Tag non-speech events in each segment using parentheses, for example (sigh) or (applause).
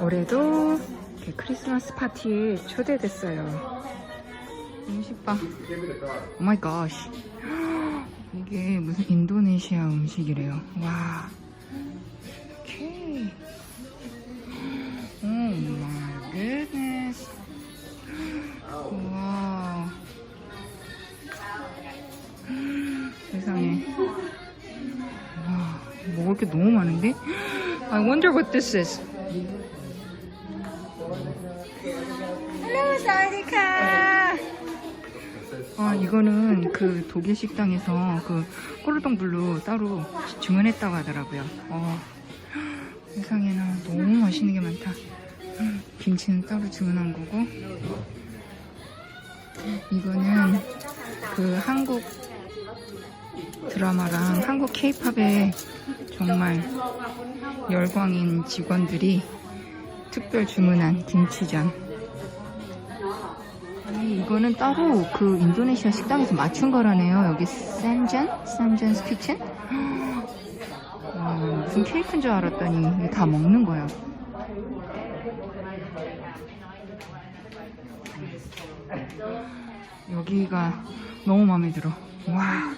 올해도 크리스마스 파티에 초대됐어요. 음식봐. 오 마이 갓. 이게 무슨 인도네시아 음식이래요. 와. 오케이. 오 마이 굿네스. 와. 세상에. 와, 먹을 게 너무 많은데? I wonder what this is. 아, 이거는 그 독일 식당에서 그 꼬르동 블루 따로 주문했다고 하더라고요. 어, 세상에나 너무 맛있는 게 많다. 음, 김치는 따로 주문한 거고. 이거는 그 한국 드라마랑 한국 케이팝의 정말 열광인 직원들이 특별 주문한 김치전. 이거는 따로 그 인도네시아 식당에서 맞춘 거라네요. 여기 샌전? 샌전스 키친? 와, 무슨 케이크인 줄 알았더니 다 먹는 거야. 여기가 너무 마음에 들어. 와.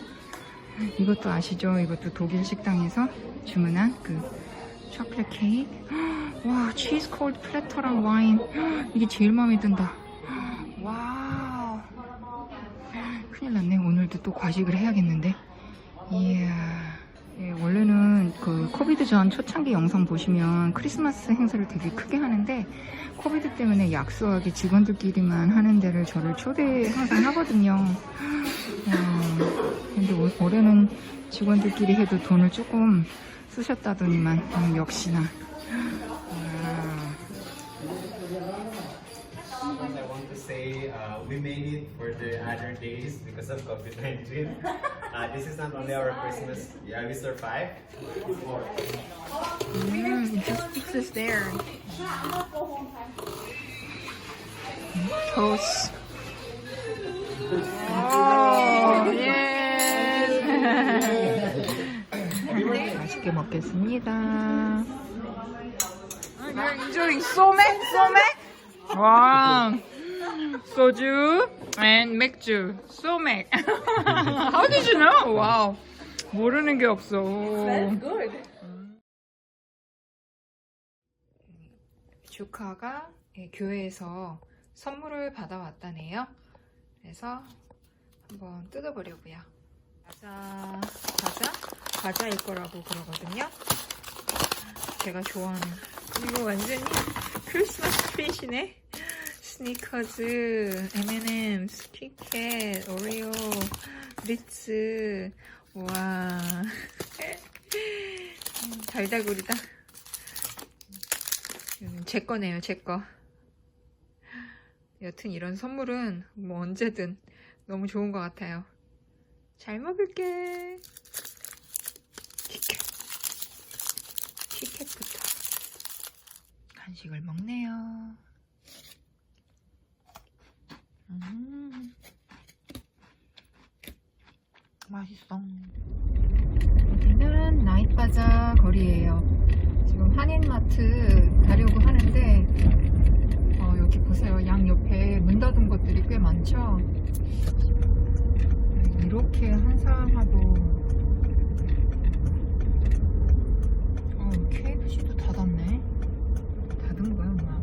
이것도 아시죠? 이것도 독일 식당에서 주문한 그 초콜릿 케이크. 와, 치즈 콜드 플래터랑 와인. 이게 제일 마음에 든다. 와우. 큰일 났네. 오늘도 또 과식을 해야겠는데. 이야. 예, 원래는 그 코비드 전 초창기 영상 보시면 크리스마스 행사를 되게 크게 하는데 코비드 때문에 약소하게 직원들끼리만 하는 데를 저를 초대 항상 하거든요. 와, 근데 올- 올해는 직원들끼리 해도 돈을 조금 쓰셨다더니만 음, 역시나 other days because of COVID-19. Uh, this is not only our Christmas. Yeah, we survived. 음, it just fixes there. 토스. 오, (laughs) 예. 맛있게 먹겠습니다. You're enjoying 소맥? 소맥? 와. 소주 and 맥주. 소맥. (laughs) How did you know? 와우. 모르는 게 없어. 조카가 예, 교회에서 선물을 받아왔다네요. 그래서 한번 뜯어보려고요. 과자, 과자? 과자일 거라고 그러거든요. 제가 좋아하는. 이거 완전히 크리스마스 트리시네. 스니커즈, M&M's, 키캣, 오레오, 리츠. 와. 음, (laughs) 달달구리다. 음, 제 거네요, 제 거. 여튼 이런 선물은 뭐 언제든 너무 좋은 것 같아요. 잘 먹을게. 키캣. 키캣부터. 간식을 먹네요. 음. 맛있어. 여기는 나이바자 거리예요. 지금 한인마트 가려고 하는데 어, 여기 보세요. 양 옆에 문 닫은 것들이 꽤 많죠. 이렇게 한산하고 어, KFC도 닫았네. 닫은 거야, 뭐야.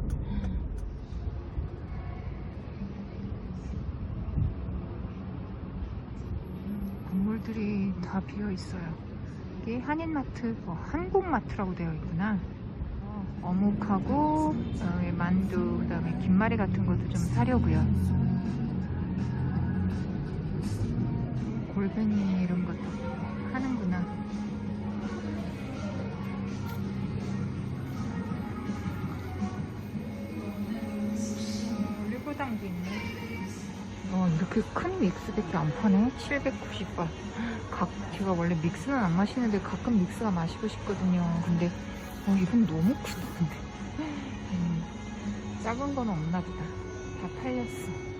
건물들이 다 비어 있어요. 이게 한인마트, 어, 한국마트라고 되어 있구나. 어, 어묵하고 그다음에 만두, 그다음에 김말이 같은 것도 좀 사려고요. 골뱅이 이런 것도 하는구나. 올리고당도 있네. 어, 이렇게 큰 믹스밖에 안 파네? 790원. 각, 제가 원래 믹스는 안 마시는데 가끔 믹스가 마시고 싶거든요. 근데, 어, 이건 너무 크다, 근데. 음, 작은 건 없나 보다. 다 팔렸어.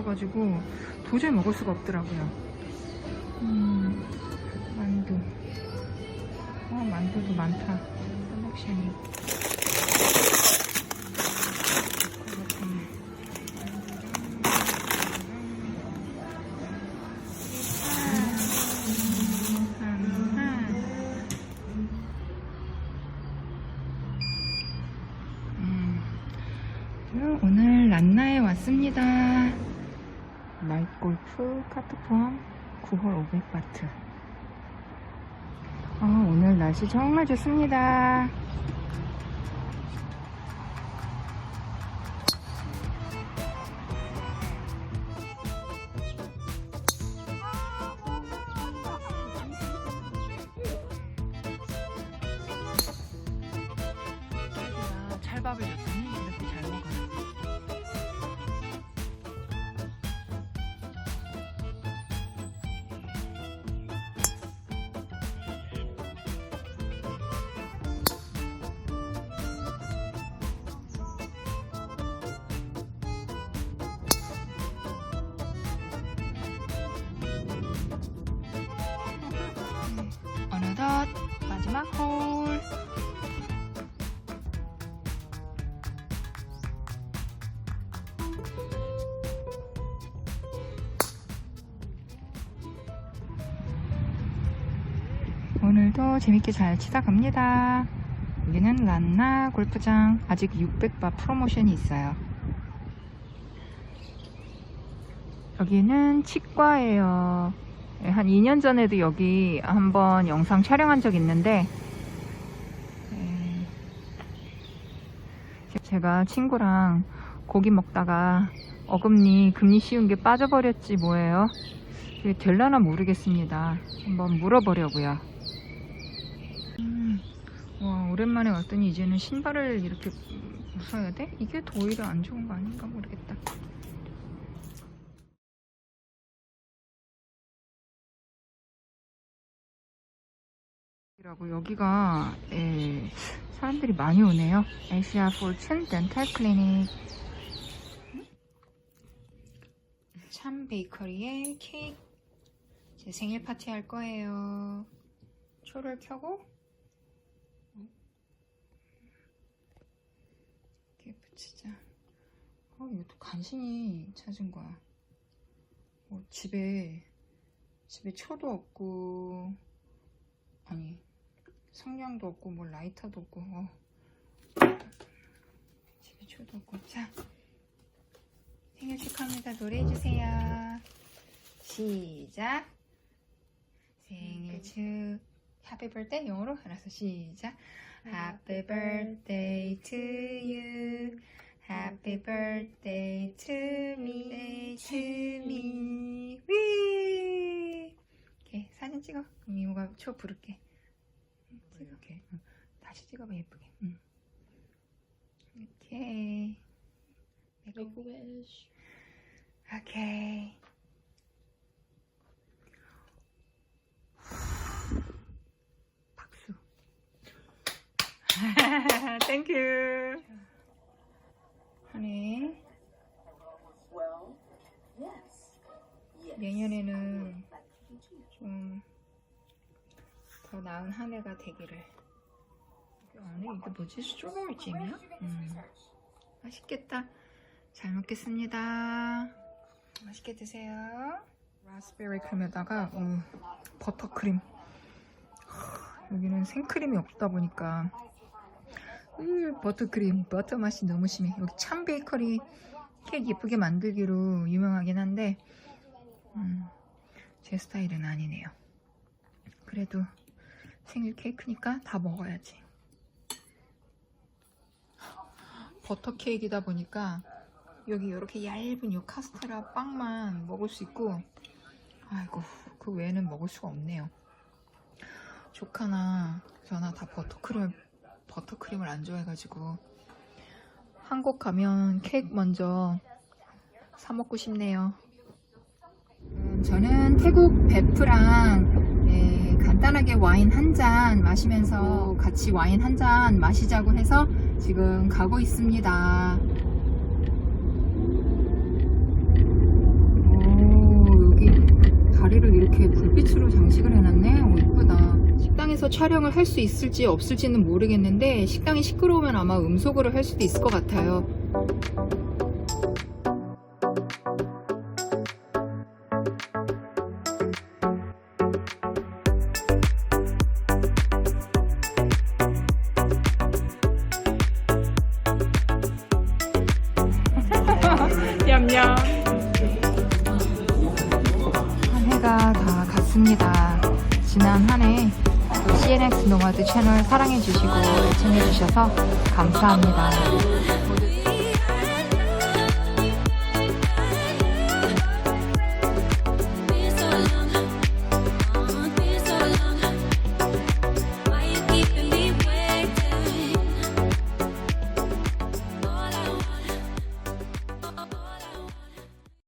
물러져가지고 도저히 먹을 수가 없더라고요. 음, 만두. 어, 만두도 많다. 셀렉션이. 음, 왔습니다. 나이골프 카트 포함 9홀 500바트. 아, 오늘 날씨 정말 좋습니다. 오늘도 재밌게 잘 치다 갑니다. 여기는 란나 골프장 아직 600바 프로모션이 있어요. 여기는 치과예요. 예, 한 2년 전에도 여기 한번 영상 촬영한 적 있는데 예, 제가 친구랑 고기 먹다가 어금니 금리 씌운 게 빠져버렸지 뭐예요. 될라나 모르겠습니다. 한번 물어보려고요. 오랜만에 왔더니 이제는 신발을 이렇게 벗어야 돼? 이게 더 오히려 안 좋은 거 아닌가 모르겠다. 라고 여기가 예, 사람들이 많이 오네요. 에시아 포춘 덴탈 클리닉. 참 베이커리의 케이크. 제 생일 파티 할 거예요. 초를 켜고 이렇게 붙이자. 어, 이것도 간신히 찾은 거야. 어, 집에 집에 초도 없고 아니 성냥도 없고 뭐 라이터도 없고 어. 집에 초도 없고. 자 생일 축하합니다. 노래 해 주세요. 시작. 생일 축 Happy birthday. 영어로 알아서 시작. Happy birthday to you Happy birthday to me. To me. 위 이렇게 사진 찍어. 그럼 이모가 초 부를게. 이렇게. 응. 다시 찍어봐 예쁘게. 응. 오케이. a wish. 오케이. 박수. (laughs) 땡큐 하네 Well, yes. Yes. 내년에는 좀 더 해가 되기를. 안에 이게 뭐지? 스트로베리 잼이야? 음. 맛있겠다. 잘 먹겠습니다. 맛있게 드세요. 라스베리 크림에다가 어, 버터크림. 하, 여기는 생크림이 없다 보니까 음, 버터크림, 버터 맛이 너무 심해. 여기 참 베이커리 케이크 예쁘게 만들기로 유명하긴 한데 음, 제 스타일은 아니네요. 그래도 생일 케이크니까 다 먹어야지. 버터 케이크이다 보니까 여기 이렇게 얇은 요 카스테라 빵만 먹을 수 있고 아이고 그 외에는 먹을 수가 없네요. 조카나 저나 다 버터크림 버터크림을 안 좋아해가지고 한국 가면 케이크 먼저 사 먹고 싶네요. 음, 저는 태국 베프랑 예, 간 간단하게 와인 한 잔 마시면서 같이 와인 한 잔 마시자고 해서 지금 가고 있습니다. 오, 여기 다리를 이렇게 불빛으로 장식을 해놨네. 오, 이쁘다. 식당에서 촬영을 할 수 있을지 없을지는 모르겠는데 식당이 시끄러우면 아마 음소거를 할 수도 있을 것 같아요. 지난 한 해 또 CNX 노마드 채널 사랑해주시고 애청해주셔서 감사합니다.